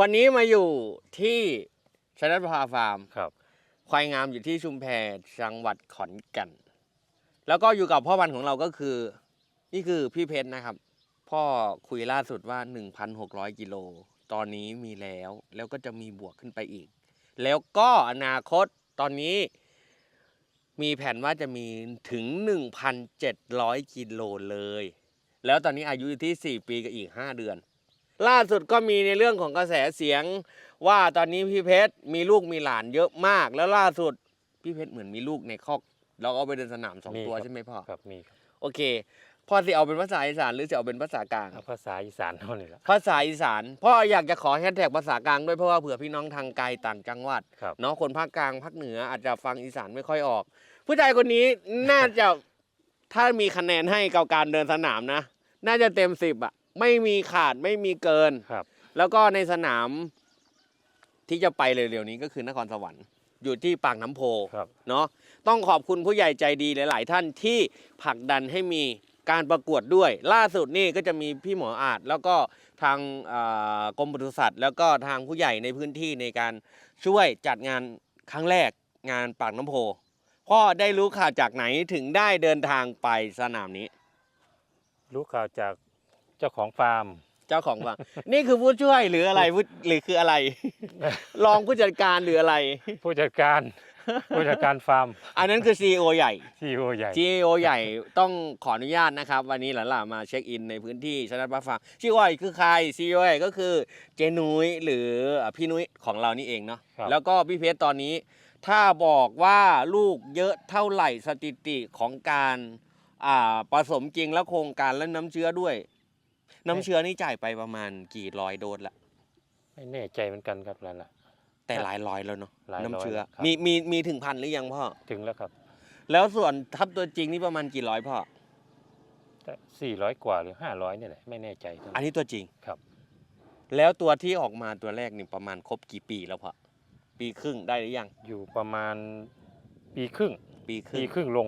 วันนี้มาอยู่ที่ชนัดพาฟาร์ม ครับ ควายงามอยู่ที่ชุมแพจังหวัดขอนแก่น แล้วก็อยู่กับพ่อพันธุ์ของเราก็คือ นี่คือพี่เพชรนะครับ พ่อคุยล่าสุดว่า 1,600 กิโล ตอนนี้มีแล้ว แล้วก็จะมีบวกขึ้นไปอีก แล้วก็อนาคตตอนนี้ มีแผนว่าจะมีถึง 1,700 กิโลเลย แล้วตอนนี้อายุอยู่ที่ 4 ปีกับอีก 5 เดือน ล่าสุดก็มีในเรื่องของกระแสเสียง ว่าตอนนี้พี่เพชรมีลูกมีหลานเยอะมาก แล้วล่าสุดพี่เพชรเหมือนมีลูกในคอกเราก็เอาไปเดินสนามสองมีตัวครับ ใช่ไหมพ่อครับมีครับโอเคพ่อสิเอาเป็นภาษาอีสานหรือจะเอาเป็นภาษากลาง เอาภาษาอีสานเท่านี้แหละภาษาอีสานพ่ออยากจะขอแฮชแท็กภาษากลางด้วยเพราะว่าเผื่อพี่น้องทางไกลต่างจังหวัด ครับ เนาะคนภาคกลางภาคเหนืออาจจะฟังอีสานไม่ค่อยออก ผู้ชายคนนี้น่าจะ ถ้ามีคะแนนให้กับการเดินสนามนะ น่าจะเต็มสิบอะ ไม่มีขาดไม่มีเกิน ครับ แล้วก็ในสนามที่จะไปเร็วๆนี้ก็คือนครสวรรค์อยู่ที่ปากน้ำโพครับเนาะต้องขอบคุณผู้ใหญ่ใจดีหลาย ๆ ท่านที่ผลักดันให้มีการประกวดด้วย ล่าสุดนี่ก็จะมีพี่หมออาจ แล้วก็ทางอ่ากรมปศุสัตว์ แล้วก็ทางผู้ใหญ่ในพื้นที่ในการช่วยจัดงานครั้งแรกงานปากน้ำโพพ่อได้รู้ข่าวจากไหนถึงได้เดินทางไปสนามนี้ รู้ข่าวจากเจ้าของฟาร์ม เจ้าของว่านี่คือผู้ช่วยหรืออะไรผู้หรือคืออะไร รองผู้จัดการหรืออะไร ผู้จัดการ ผู้จัดการฟาร์ม อันนั้นคือ CEO ใหญ่ซีโอใหญ่ CEO ใหญ่ต้องขออนุญาตนะครับ วันนี้หลานๆมาเช็คอินในพื้นที่ชนะบัฟฟาร์มชื่อว่าคือใคร CEO ใหญ่ก็คือเจนุ้ยหรือพี่นุ้ยของเรานี่เองเนาะครับ แล้วก็พี่เพชรตอนนี้ ถ้าบอกว่าลูกเยอะเท่าไหร่สถิติของการอ่าผสมจริงแล้วโครงการและน้ำเชื้อด้วย น้ำเชื้อนี่จ่ายไปประมาณกี่ร้อยโดสละไม่แน่ใจเหมือนกันครับแล้วล่ะแต่หลายร้อยแล้วเนาะหลายร้อยน้ำเชื้อครับ มีมีมีถึงพันหรือยังพ่อ ถึงแล้วครับแล้วส่วนทับตัวจริงนี่ประมาณกี่ร้อยพ่อแต่สี่ร้อยกว่าหรือห้าร้อยนี่แหละไม่แน่ใจเท่าไหอันร่นี้ตัวจริงครับ แล้วตัวที่ออกมาตัวแรกนี่ประมาณครบกี่ปีแล้วพ่อ ปีครึ่งได้หรือยัง อยู่ประมาณปีครึ่งปีครึ่ปีง ครึ่งลง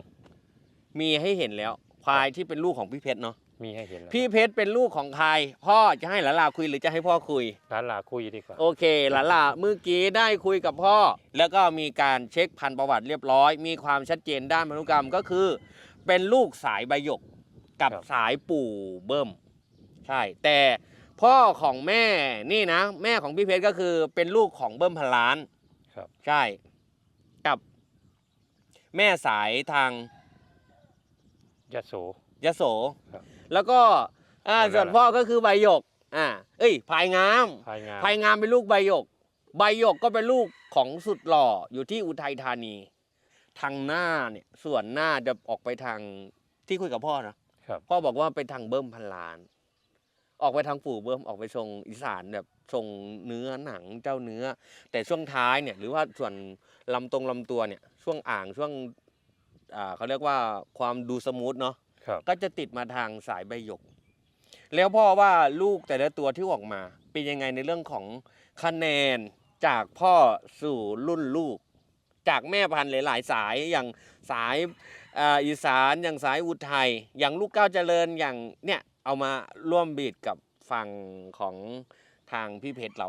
มีให้เห็นแล้วควายที่เป็นลูกของพี่เพชรเนาะ มีให้เห็นแล้วพี่เพชรเป็นลูกของใคร พ่อจะให้หลานลาคุยหรือจะให้พ่อคุยร้านลาคุยดีกว่า โอเค หลานลาเมื่อกี้ได้คุยกับพ่อ แล้วก็มีการเช็คพันธุ์ประวัติเรียบร้อย มีความชัดเจนด้านพันธุกรรมก็คือ เป็นลูกสายใบหยกกับสายปู่เบิ้มใช่ แต่พ่อของแม่นี่นะ แม่ของพี่เพชรก็คือเป็นลูกของเบิ้มพันล้านครับใช่กับแม่สายทางยะโสยโสครับ แล้วก็อ่าหมดแล้วส่วนพ่อก็คือใบหยกอ่าเอ้ยพายงามภายงานพายงามเป็นลูกใบหยก ใบหยกก็เป็นลูกของสุดหล่ออยู่ที่อุทัยธานี ทางหน้าเนี่ยส่วนหน้าจะออกไปทางที่คุยกับพ่อนะครับพ่อบอกว่าไปทางเบิ้มพันล้าน ออกไปทางปู่เบิ้มออกไปทรงอีสานแบบทรงเนื้อหนังเจ้าเนื้อ แต่ช่วงท้ายเนี่ยหรือว่าส่วนลำตรงลำตัวเนี่ยช่วงอ่างช่วงอ่าเขาเรียกว่าความดูสมูทเนาะ ครับ ก็จะติดมาทางสายใบหยก แล้วพ่อว่าลูกแต่ละตัวที่ออกมา เป็นยังไงในเรื่องของคะแนนจากพ่อสู่รุ่นลูก จากแม่พันธุ์หลาย ๆ สายอย่างสายอ่าอีสานอย่างสายอุทัยอย่างลูกเก้าวเจริญอย่างเนี่ยเอามาร่วมบีดกับฝั่งของทางพี่เพชรเรา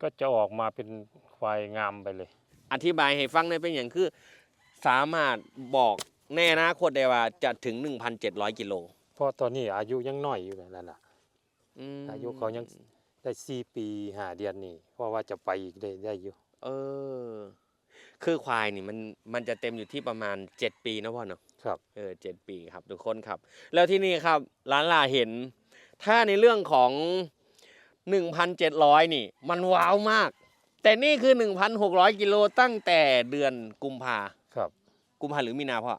ก็จะออกมาเป็นควายงามไปเลย อธิบายให้ฟังได้เป็นอย่างคือ สามารถบอก แน่นะคนได้ว่าจะถึง 1,700 กิโลเพราะตอนนี้อายุยังน้อยอยู่นั่นแหละมอายุเขายังได้สี่ปีห้าเดือนนี่เพราะว่าจะไปอีกได้ได้อยู่ เออ คือควายนี่มันมันจะเต็มอยู่ที่ประมาณ 7 ปีนะพ่อเนาะครับ เออเจ็ดปีครับทุกคนครับ แล้วที่นี่ครับร้านลาเห็น ถ้าในเรื่องของ 1,700 นี่ มันว้าวมาก แต่นี่คือ 1,600 กิโลตั้งแต่เดือนกุมภาครับ กุมภาหรือมีนาพ่อ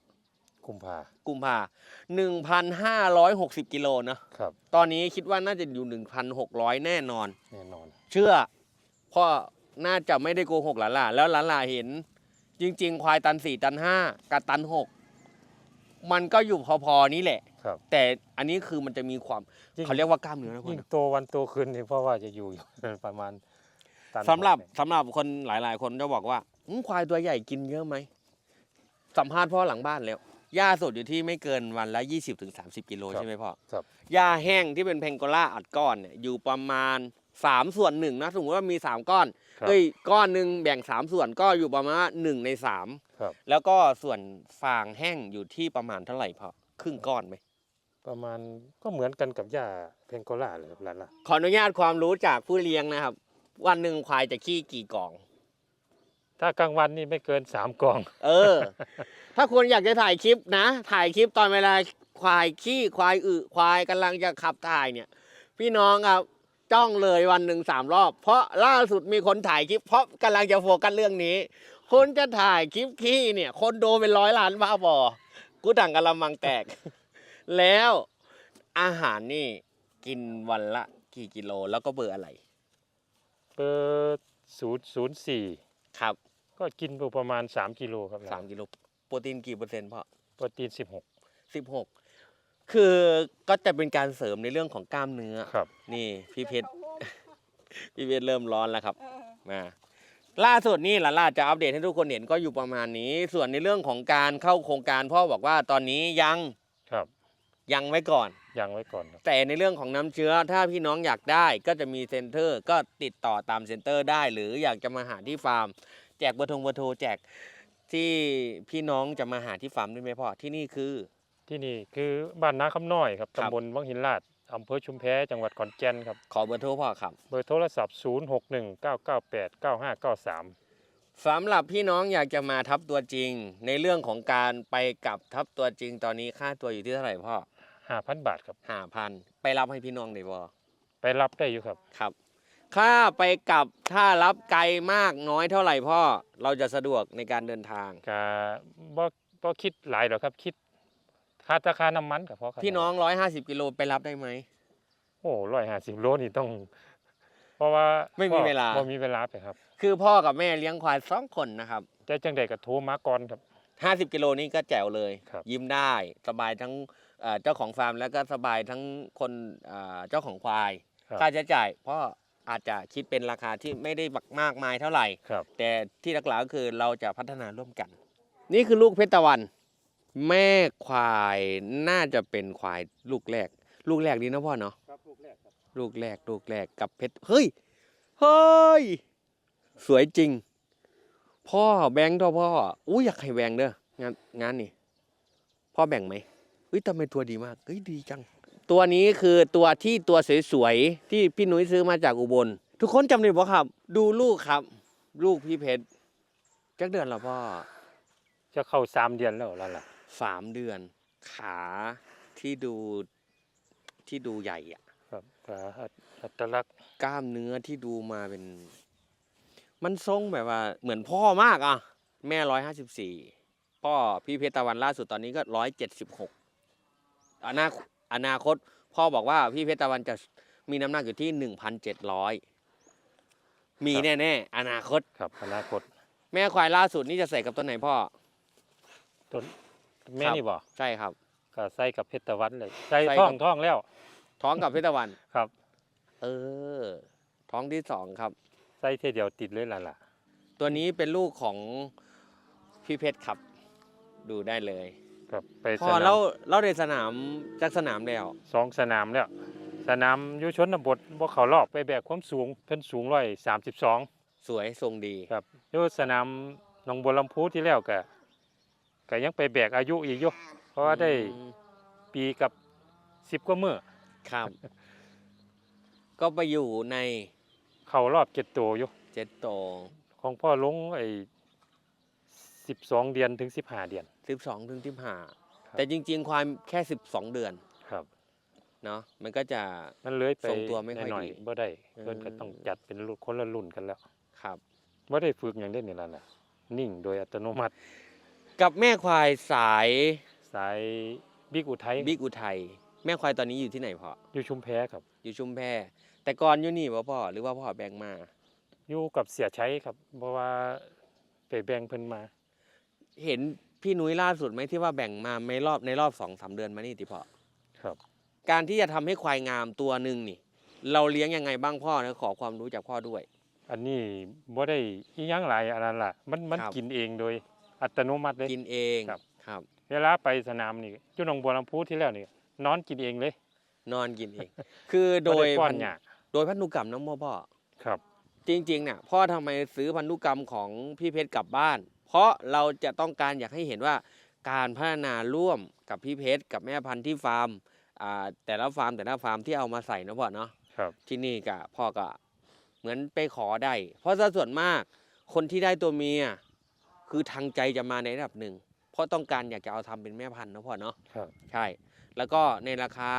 กุมภากุมภา1,560กิโลเนอะครับ ตอนนี้คิดว่าน่าจะอยู่1,600แน่นอน แน่นอน เชื่อพ่อน่าจะไม่ได้โกหกหลานล่ะแล้วหลานล่ะเห็น จริง ๆ ควายตันสี่ตันห้ากับตันหกมันก็อยู่พอๆนี้แหละ ครับแต่อันนี้คือมันจะมีความยิ่งเขาเรียกว่ากล้ามเนื้อนะพ่อยิ่งนะโตวันโตขึ้นนี่เพราะว่าจะอยู่ ประมาณตันสำหรับเนี่ยสำหรับคนหลายๆ คนจะบอกว่าอื้อควายตัวใหญ่กินเยอะไหมสัมภาษณ์พ่อหลังบ้านแล้ว หญ้าสดอยู่ที่ไม่เกินวันละ 20-30 กิโลใช่ไหมพ่อครับหญ้าแห้งที่เป็นเพงโกล่าอัดก้อนเนี่ยอยู่ประมาณสามส่วนหนึ่งนะสมมติว่ามีสามก้อนครับเอ้ยก้อนหนึ่งแบ่งสามส่วนก็อยู่ประมาณว่าหนึ่งในสามครับแล้วก็ส่วนฟางแห้งอยู่ที่ประมาณเท่าไหร่พอครึ่งก้อนไหมประมาณก็เหมือนกันกับหญ้าเพงโกล่าเลยครับหลานละขออนุญาตความรู้จากผู้เลี้ยงนะครับ วันหนึ่งควายจะขี้กี่กล่อง ถ้ากลางวันนี่ไม่เกินสามกล่อง เออ ถ้าคุณอยากจะถ่ายคลิปนะ ถ่ายคลิปตอนเวลาควายขี้ควายอึควายกำลังจะขับถ่ายเนี่ย พี่น้องครับจ้องเลยวันหนึ่งสามรอบ เพราะล่าสุดมีคนถ่ายคลิปเพราะกำลังจะโฟกัสเรื่องนี้คุณจะถ่ายคลิปขี้เนี่ย คนดูเป็นร้อยล้านบ้าบอกูต่างกะละมังแตก แล้วอาหารนี่กินวันละกี่กิโลแล้วก็เบอร์อะไร เบอร์ศูนย์ศูนย์สี่ ครับก็กินไปประมาณสามกิโลครับหลนสามกิโลโปรตีนกี่เปอร์เซ็นต์พ่อโปรตีนสิบหกสิบหกคือก็จะเป็นการเสริมในเรื่องของกล้ามเนื้อ ครับ นี่พี่เพชร พี่เพชรเริ่มร้อนแล้วครับมาล่าสุดนี่หลานล่าจะอัปเดตให้ทุกคนเห็นก็อยู่ประมาณนี้ ส่วนในเรื่องของการเข้าโครงการพ่อบอกว่าตอนนี้ยังครับ ยังไว้ก่อน ยังไว้ก่อนครับ แต่ในเรื่องของน้ำเชื้อถ้าพี่น้องอยากได้ก็จะมีเซ็นเตอร์ก็ติดต่อตามเซ็นเตอร์ได้ หรืออยากจะมาหาที่ฟาร์ม แจกเบอร์โทรเบอร์โทรแจกที่พี่น้องจะมาหาที่ฟาร์มด้วยไหมพ่อที่นี่คือ ที่นี่คือบ้านนาคำน้อยครับครับ ตำบลวังหินลาดอำเภอชุมแพจังหวัดขอนแก่นครับ ขอเบอร์โทรพ่อครับ เบอร์โทรศัพท์ 0 6 1 9 9 8 9 5 9 3 สำหรับพี่น้องอยากจะมาทับตัวจริง ในเรื่องของการไปกับทับตัวจริงตอนนี้ค่าตัวอยู่ที่เท่าไหร่พ่อ 5,000บาทครับห้าพันไปรับให้พี่น้องได้บ่ไปรับได้อยู่ครับครับ ค่าไปกลับถ้ารับไกลมากน้อยเท่าไหร่พ่อเราจะสะดวกในการเดินทางก็บ่บ่คิดหลายหรอกครับคิดค่าราคาน้ำมันกับพอครับพี่น้อง150กิโลไปรับได้ไหมโอ้ร้อยห้าสิบโลนี่ต้อง เพราะว่าไม่มีเวลาบ่มีเวลาไปครับ คือพ่อกับแม่เลี้ยงควายสองคนนะครับแต่จังใดก็โทรมาก่อนครับ50กิโลนี่ก็แจ๋วเลยครับยิ้มได้สบายทั้ง เอ่อเจ้าของฟาร์มแล้วก็สบายทั้งคนเอ่อเจ้าของควาย ครับค่าใช้จ่ายพ่ออาจจะคิดเป็นราคาที่ไม่ได้บักมากมายเท่าไหร่ ครับ แต่ที่หลักๆก็คือเราจะพัฒนาร่วมกัน นี่คือลูกเพชรตะวัน แม่ควายน่าจะเป็นควายลูกแรก ลูกแรกดีนะพ่อเนาะครับลูกแรกครับลูกแรกลูกแรกกับเพชรเฮ้ยเฮ้ยสวยจริง พ่อแบงค์ตัวพ่ออุ้ยอยากให้แบงค์เด้องานงานนี่พ่อแบ่งไหมเฮ้ยทำไมตัวดีมากเฮ้ยดีจัง ตัวนี้คือตัวที่ตัวสวยๆที่พี่หนุ่ยซื้อมาจากอุบล ทุกคนจำได้บ่ครับ ดูลูกครับ ลูกพี่เพชรจักเดือนแล้วพ่อจะเข้าสามเดือนแล้วแล้วล่ะสามเดือน ขาที่ดูที่ดูใหญ่อะครับก็อัตลักษณ์กล้ามเนื้อที่ดูมาเป็น มันทรงแบบว่า เหมือนพ่อมากอะ แม่ร้อยห้าสิบสี่พ่อพี่เพชรตะวันล่าสุดตอนนี้ก็ร้อยเจ็ดสิบหก อนาคตอนาคตพ่อบอกว่าพี่เพชรตะวันจะมีน้ำหนักอยู่ที่หนึ่งพันเจ็ดร้อยมีแน่ๆอนาคต ครับอนาคต แม่ควายล่าสุดนี่จะใส่กับต้นไหนพ่อต้นแม่ครับนี่บ่ใช่ครับ ก็ใส่กับเพชรตะวันเลยใส่ใส่ท้องกับท้องแล้ว ท้องกับเพชรตะวันครับ เออ ท้องที่สองครับ ใส่เทีเดียวติดเลยล่ะล่ะ ตัวนี้เป็นลูกของพี่เพชรครับ ดูได้เลย ครับไปพสอนาเรามเราในสนามจากสนามแล้ว สองสนามแล้ว สนามอยุชนบทบ่เขารอบไปแบกความสูงเพิ่นสูงร้อยสามสิบสองสวยทรงดีครับอยู่สนามหนองบัวลำพูที่แล้วก็ก็ยังไปแบกอายุอีกอยู่เพราะว่าได้อืมปีกับสิบกว่ามื้อครับ ก็ไปอยู่ในเข้ารอบเจ็ดตัวอยู่ เจ็ดโตของพ่อลงไอ้ สิบสองเดือนถึงสิบห้าเดือนสิบสองถึงสิบห้าครับแต่จริง ๆ ความแค่สิบสองเดือนครับเนาะมันก็จะมันเลยไปทรงตัวไม่ค่อยหน่อยดีๆบ่ได้เออเพิ่นก็ต้องจัดเป็นรุ่นคนละรุ่นกันแล้วครับบ่ได้ฝึกอย่างได้นี่ล่ะน่ะนิ่งโดยอัตโนมัติ กับแม่ควายสายสายบิ๊กอุทัยบิ๊กอุทัยแม่ควายตอนนี้อยู่ที่ไหนพ่ออยู่ชุมแพครับ อยู่ชุมแพ แต่ก่อนอยู่นี่ป่ะพ่อหรือว่าพ่อแบ่งมาอยู่กับเสียชัยครับ เพราะว่าไปแบ่งเพิ่นมา เห็นพี่นุ้ยล่าสุดไหมที่ว่าแบ่งมาในรอบในรอบสองสามเดือนมานี่ติพ่อครับ การที่จะทำให้ควายงามตัวหนึ่งนี่ เราเลี้ยงยังไงบ้างพ่อนะขอความรู้จากพ่อด้วย อันนี้บ่ได้อีหยังหลายอันนั้นล่ะ มันมันครับ กินเองโดยอัตโนมัติเลย กินเองครับ ครับ เวลาไปสนามนี่อยู่หนองบัวลำพูที่แล้วนี่นอนกินเองเลยนอนกินเอง คือโดบ่ยไป้อพันนหยาโดยพันธุกรรมน้องพ่อพ่อ ครับ จริงๆเนี่ยพ่อทำไมซื้อพันธุกรรมของพี่เพชรกลับบ้านเพ ราะเราจะต้องการอยากให้เห็นว่าการพัฒนาร่วมกับพี่เพชรกับแม่พันธุ์ที่ฟาร์มอ่าแต่ละฟาร์มแต่ละฟาร์มที่เอามาใส่นะพ่อเนาะครับที่นี่ก็พ่อก็เหมือนไปขอได้ เพราะซะส่วนมากคนที่ได้ตัวเมียคือทางใจจะมาในระดับหนึ่งเพราะต้องการอยากจะเอาทำเป็นแม่พันธุ์นะพ่อเนาะครับใช่ แล้วก็ในราคา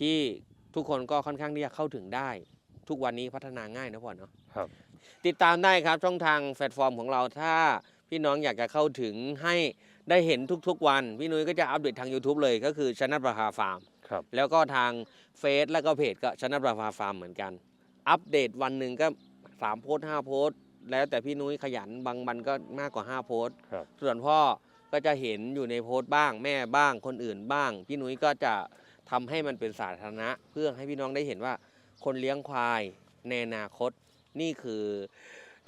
ที่ทุกคนก็ค่อนข้างที่จะเข้าถึงได้ ทุกวันนี้พัฒนาง่ายนะพ่อเนาะครับติดตามได้ครับช่องทางแพลตฟอร์มของเราถ้า พี่น้องอยากจะเข้าถึงให้ได้เห็นทุกๆ วัน พี่นุ้ยก็จะอัปเดตทาง YouTube เลยก็คือชนะประภาฟาร์มครับแล้วก็ทางเฟซแล้วก็เพจก็ชนะประภาฟาร์มเหมือนกัน อัปเดตวันหนึ่งก็สามโพสห้าโพสต์แล้วแต่พี่นุ้ยขยันบางวันก็มากกว่า5โพสต์ครับ ส่วนพ่อก็จะเห็นอยู่ในโพสต์บ้างแม่บ้างคนอื่นบ้าง พี่นุ้ยก็จะทำให้มันเป็นสาธารณะ เพื่อให้พี่น้องได้เห็นว่า คนเลี้ยงควายในอนาคตนี่คือ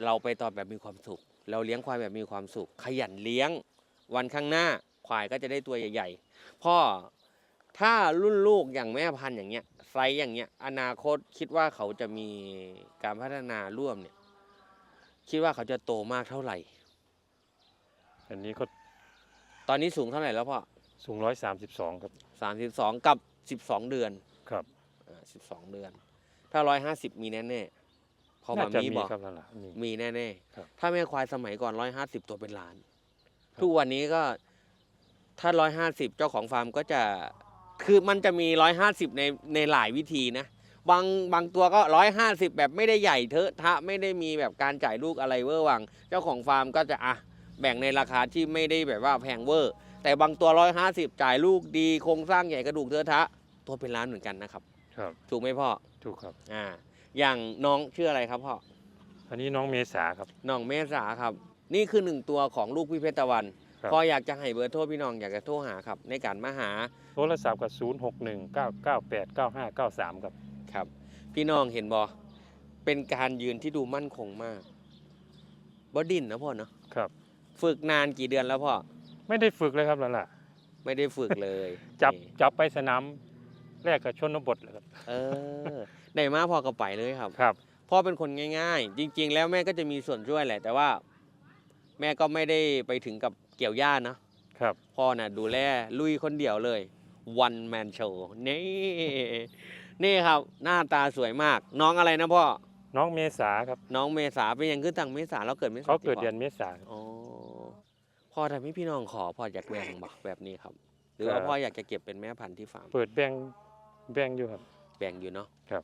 เราไปต่อแบบมีความสุข เราเลี้ยงควายแบบมีความสุข ขยันเลี้ยง วันข้างหน้าควายก็จะได้ตัวใหญ่ ๆ พ่อถ้ารุ่นลูกอย่างแม่พันธุ์อย่างเงี้ยไซส์อย่างเงี้ยอนาคตคิดว่าเขาจะมีการพัฒนาร่วมเนี่ย คิดว่าเขาจะโตมากเท่าไหร่ อันนี้ก็ตอนนี้สูงเท่าไหร่แล้วพ่อสูงร้อยสามสิบสองครับ สามสิบสองกับสิบสองเดือนครับ สิบสองเดือน ถ้าร้อยห้าสิบมีแน่แน่ๆ พอน่ามาจะมีมีบอกครับนั่นแหละมีมีแน่แน่ๆครับถ้าแม่ควายสมัยก่อนร้อยห้าสิบตัวเป็นล้านครับทุกวันนี้ก็ถ้าร้อยห้าสิบเจ้าของฟาร์มก็จะคือมันจะมีร้อยห้าสิบในในหลายวิธีนะ บางบางตัวก็ร้อยห้าสิบแบบไม่ได้ใหญ่เทอะทะไม่ได้มีแบบการจ่ายลูกอะไรเวอร์วัง เจ้าของฟาร์มก็จะอะแบ่งในราคาที่ไม่ได้แบบว่าแพงเวอร์ แต่บางตัวร้อยห้าสิบจ่ายลูกดีโครงสร้างใหญ่กระดูกเทอะทะ ตัวเป็นล้านเหมือนกันนะครับ ครับ ถูกไหมพ่อ ถูกครับ อ่า อย่างน้องชื่ออะไรครับพ่อ อันนี้น้องเมษาครับ น้องเมษาครับ นี่คือหนึ่งตัวของลูกพี่เพชรตะวัน ครับพออยากจะให้เบอร์โทรพี่น้องอยากจะโทรหาครับ ในการมาหาโทรศัพท์กับศูนย์หกหนึ่งเก้าเก้าแปดเก้าห้าเก้าสามครับ ครับ พี่น้องเห็นบอเป็นการยืนที่ดูมั่นคงมากบอดินนะพ่อเนาะครับ ฝึกนานกี่เดือนแล้วพ่อไม่ได้ฝึกเลยครับนั่นแหละไม่ได้ฝึกเลย จับนี่จับไปสนามแรกกับชนบทเลยครับ เออ ได้มาพ่อก็ไปเลยครับ ครับ พ่อเป็นคนง่าย ๆ จริง ๆ แล้วแม่ก็จะมีส่วนช่วยแหละ แต่ว่า แม่ก็ไม่ได้ไปถึงกับเกี่ยวหญ้านะครับ พ่อน่ะดูแลลุยคนเดียวเลย one man show นี่นี่ครับ หน้าตาสวยมาก น้องอะไรนะพ่อ น้องเมษาครับ น้องเมษาเป็นยังขึ้นตังเมษาเราเกิดเมษาเขาเกิดสิพ่เดือนเมษาอ๋อพ่อทำให้พี่น้องขอพ่ออยากแบ่งบอกแบบนี้ครับ หรือครัว่าบพ่ออยากจะเก็บเป็นแม่พันธุ์ที่ฟาร์ม เปิดแบ่งแบ่งอยู่ครับ แบ่งอยู่เนาะครับ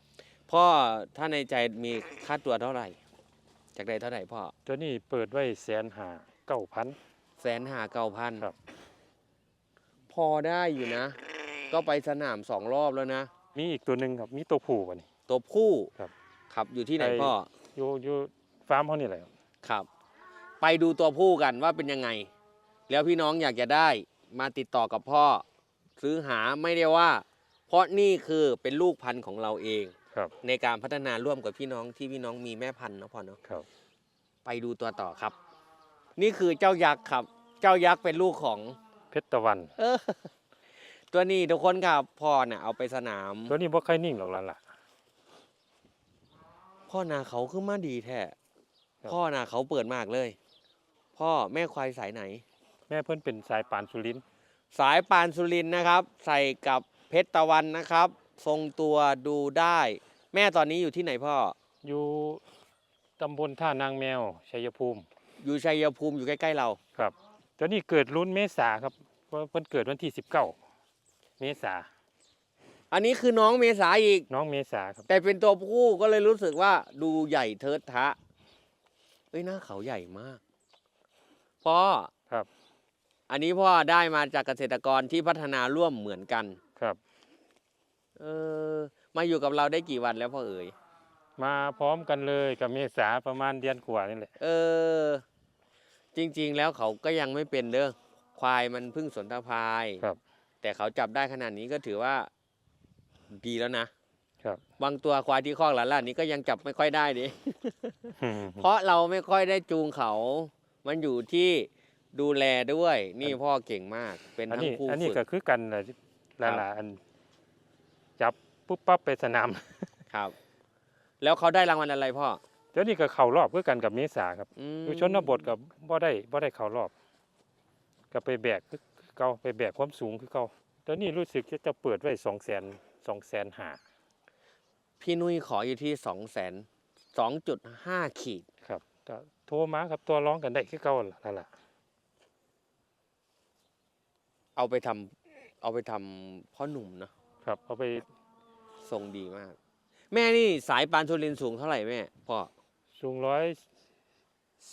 พ่อถ้าในใจมีค่าตัวเท่าไหร่ จากใดเท่าไหร่พ่อตัวนี้เปิดไว้แสนหาเก้าพัน แสนหาเก้าพันครับ พอได้อยู่นะ ก็ไปสนามสองรอบแล้วนะ มีอีกตัวหนึ่งครับ มีตัวผู้วะนี่ตัวผู้ครับครับอยู่ที่ไหนไป พ่ออยู่อยู่ฟาร์มเขานี่แหละครับครับ ไปดูตัวผู้กันว่าเป็นยังไง แล้วพี่น้องอยากจะได้มาติดต่อกับพ่อ ซื้อหาไม่ได้ว่า เพราะนี่คือเป็นลูกพันธุ์ของเราเอง ครับในการพัฒนาร่วมกับพี่น้องที่พี่น้องมีแม่พันธุ์เนาะพ่อเนาะครับ ไปดูตัวต่อครับ นี่คือเจ้ายักษ์ครับ เจ้ายักษ์เป็นลูกของ เพชรตะวัน เออ ตัวนี้ทุกคนครับพ่อเนี่ยเอาไปสนาม ตัวนี้บ่ค่อยนิ่งหรอกล่ะล่ะ พ่อนาเขาขึ้นมาดีแท้ครับ พ่อนาเขาเปิดมากเลย พ่อแม่ควายสายไหน แม่เพิ่นเป็นสายปานสุรินทร์สายปานสุรินทร์นะครับ ใส่กับเพ ชรตะวันนะครับ ทรงตัวดูได้ แม่ตอนนี้อยู่ที่ไหนพ่อ อยู่ตำบลท่านางแมวชัยภูมิ อยู่ชัยภูมิอยู่ใกล้ๆเรา ครับตัวนี้เกิดรุ่นเมษาครับเพราะเพิ่นเกิดวันที่19เมษาอันนี้คือน้องเมษาอีก น้องเมษาครับ แต่เป็นตัวผู้ก็เลยรู้สึกว่าดูใหญ่เทิดทะเอ้ยหน้าเขาใหญ่มากพ่อครับ อันนี้พ่อได้มาจากเกษตรกรที่พัฒนาร่วมเหมือนกัน ครับ เออมาอยู่กับเราได้กี่วันแล้วพ่อเอ๋ยมาพร้อมกันเลยกับเมษาประมาณเดือนกว่านี่แหละ เออ จริงๆแล้วเขาก็ยังไม่เป็นเด้อควายมันเพิ่งสนทภายครับ แต่เขาจับได้ขนาดนี้ก็ถือว่าดีแล้วนะครับ บางตัวควายที่คอกหลานๆนี้ก็ยังจับไม่ค่อยได้ดิ เพราะเราไม่ค่อยได้จูงเขา มันอยู่ที่ดูแลด้วย นี่พ่อเก่งมาก เป็นอันทั้นี้งผู้อันนี้ฝึก็กคือกันแหละครับหลายๆอัน จับปุ๊บปั๊บไปสนามครับ แล้วเขาได้รางวัลอะไรพ่อเดี๋ยวนี้ก็เข้ารอบคือกันกับเมษาครับอืมอยู่ชนบทกับบ่ได้บ่ได้เข้ารอบก็ไปแบกคือเก่าไปแบกความสูงคือเก่าเดี๋ยวนี้รู้สึกจะจะเปิดไว้2 0 0 0 0 2 0 0 0 0พี่นุ้ยขออยู่ที่สองแสนสองจุดห้าขีด ครับก็โทรมาครับตัวร้องกันได้คือเก่าล่ะล่ะเอาไปทำเอาไปทำพ่อหนุ่มเนอะ ครับเอาไปทรงดีมาก แม่นี่สายปานทุลินสูงเท่าไหร่แม่พ่อสูงร้อย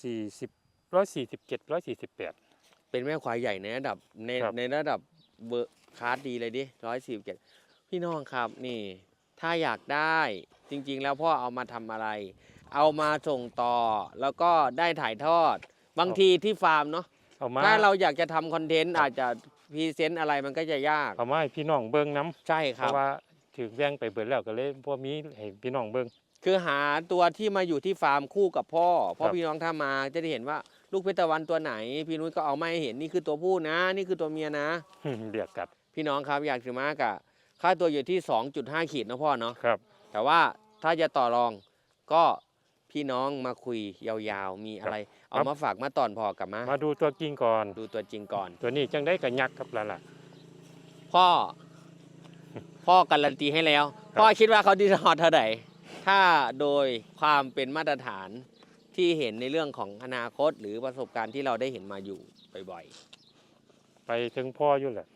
สี่สิบร้อยสี่สิบเจ็ดร้อยสี่สิบแปด เป็นแม่ควายใหญ่ในระดับในครับ ในระดับเบอร์คลาสดีเลยดิร้อยสี่เจ็ดพี่น้องครับนี่ ถ้าอยากได้จริงๆแล้วพ่อเอามาทำอะไร เอามาส่งต่อแล้วก็ได้ถ่ายทอด บางทีที่ฟาร์มเนาะ เอามา ถ้าเราอยากจะทำคอนเทนต์อาจจะ พรีเซนต์อะไรมันก็จะยาก เอามาให้พี่น้องเบิ่งน้ใช่ำคเพรับ ราะว่าถือแบ่งไปเบิดแล้วก็เลยพวกมีให้พี่น้องเบิ่ง คือหาตัวที่มาอยู่ที่ฟาร์มคู่กับพ่อเพราะครับ พี่น้องถ้ามาจะได้เห็นว่าลูกเพชรตะวันตัวไหน พี่นุ้ยก็เอามาให้เห็นนี่คือตัวผู้นะ นี่คือตัวเมียนะ เรียกกัดพี่น้องครับอยากถือมากะค่าตัวอยู่ที่ 2.5 ขีดนะพ่อเนาะครับ แต่ว่าถ้าจะต่อรองก็ พี่น้องมาคุยยาวๆ มีอะไร เอามาฝากมาตอนพอกลับมา มาดูตัวจริงก่อน ดูตัวจริงก่อน ตัวนี้จังได้กับยักษ์ครับล่ะล่ะพ่อ พ่อการันตีให้แล้วครับพ่อคิดว่าเขาดีฮอตเท่าไหร่ถ้าโดยความเป็นมาตรฐานที่เห็นในเรื่องของอนาคตหรือประสบการณ์ที่เราได้เห็นมาอยู่บ่อยไปถึงพ่ออยู่แหละ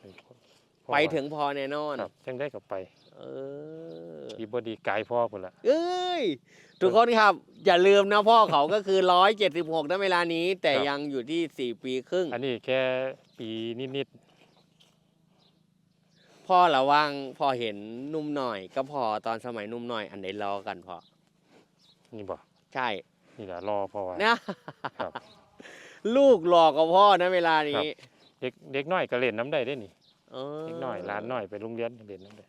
พ่อๆไปถึงพอแน่นอนครับจังได้กับไป เออดีบดีกายพ่อพุ่นละเอ้ย ทุกคนครับ อย่าลืมนะพ่อเขาก็คือร้อยเจ็ดสิบหกนะเวลานี้ แต่ครับยังอยู่ที่สี่ปีครึ่ง อันนี้แค่ปีนิดพ่อระวังพอเห็นนุ่มหน่อย ก็พอตอนสมัยนุ่มหน่อย อันไหนรอกันพอๆนี่บ่ใช่ นี่แหละรอพ่อไว้นะครับ ลูกหลอกกับพ่อนะเวลานี้ เด็กเด็กน้อยก็เล่นน้ำได้ได้นี่เออเด็กน้อยหลานน้อยไปโรงเรียนเล่นน้ำได้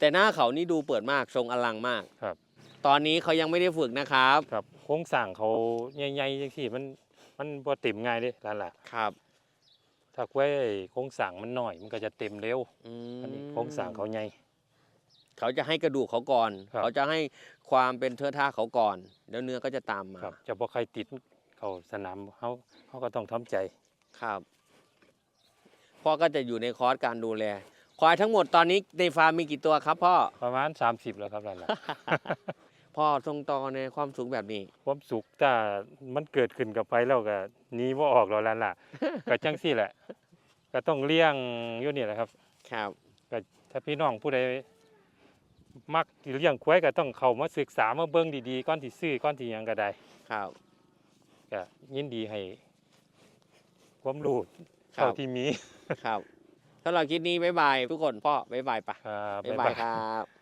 แต่หน้าเขานี่ดูเปิดมากทรงอลังมากครับ ตอนนี้เขายังไม่ได้ฝึกนะครับ ครับโครงสร้างเขาใหญ่ๆจังซี่มันมันบ่เต็มง่ายเด้ล่ะล่ะครับ ถ้าไว้โครงสร้างมันน้อยมันก็จะเต็มเร็ว อืมอันนี้โครงสร้างเขาใหญ่ เขาจะให้กระดูกเขาก่อน ครับ เขาจะให้ความเป็นเทือท่าเขาก่อน แล้วเนื้อก็จะตามมา ครับ จะบ่ใครติดเข้าสนามเฮาเฮาก็ต้องทำใจ ครับพ่อก็จะอยู่ในคอร์สการดูแล ควายทั้งหมดตอนนี้ในฟาร์มมีกี่ตัวครับพ่อ ประมาณ 30 แล้วครับล่ะล่ะพ่อทรงต่อในความสูงแบบนี้ความสุขถ้ามันเกิดขึ้นกับไปแล้วก็หนีบ่ออกแล้วล่ะล่ะ ก็จังซี่แหละ ก็ต้องเลี้ยงอยู่นี่แหละครับ ครับ ก็ถ้าพี่น้องผู้ใดมักสิเลี้ยงควายก็ต้องเข้ามาศึกษามาเบิ่งดีๆก่อนที่ซื้อก่อนที่หยังก็ได้ครับ ก็ยินดีให้ความรู้ครัเท่าบ ที่มี ครับ สำหรับคลิปนี้บ๊ายบายทุกคนพ่อบ๊ายบายปะครับ บ๊ายบายครับ